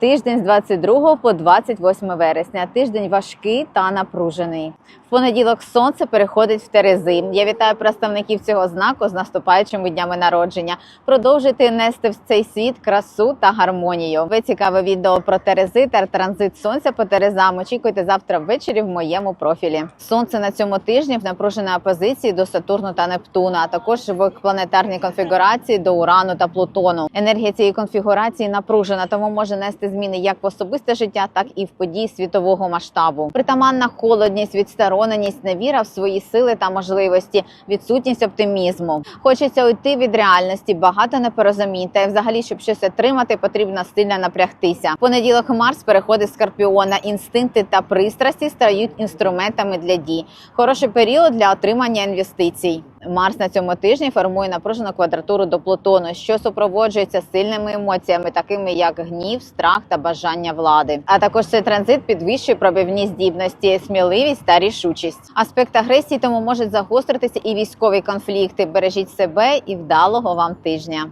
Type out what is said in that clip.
Тиждень з 22 по 28 вересня. Тиждень важкий та напружений. В понеділок сонце переходить в Терези. Я вітаю представників цього знаку з наступаючими днями народження. Продовжуйте нести в цей світ красу та гармонію. Ви цікаве відео про Терези та транзит сонця по Терезам. Очікуйте завтра ввечері в моєму профілі. Сонце на цьому тижні в напруженій опозиції до Сатурну та Нептуна, а також в планетарній конфігурації до Урану та Плутону. Енергія цієї конфігурації напружена, тому може нести зміни як в особисте життя, так і в події світового масштабу. Притаманна холодність, відстороненість, невіра в свої сили та можливості, відсутність оптимізму. Хочеться уйти від реальності, багато непорозумінь. Та й взагалі, щоб щось отримати, потрібно сильно напрягтися. Понеділок Марс переходить Скорпіона. Інстинкти та пристрасті стають інструментами для дій. Хороший період для отримання інвестицій. Марс на цьому тижні формує напружену квадратуру до Плутону, що супроводжується сильними емоціями, такими як гнів, страх та бажання влади. А також цей транзит підвищує пробивні здібності, сміливість та рішучість. Аспект агресії тому можуть загостритися і військові конфлікти. Бережіть себе і вдалого вам тижня.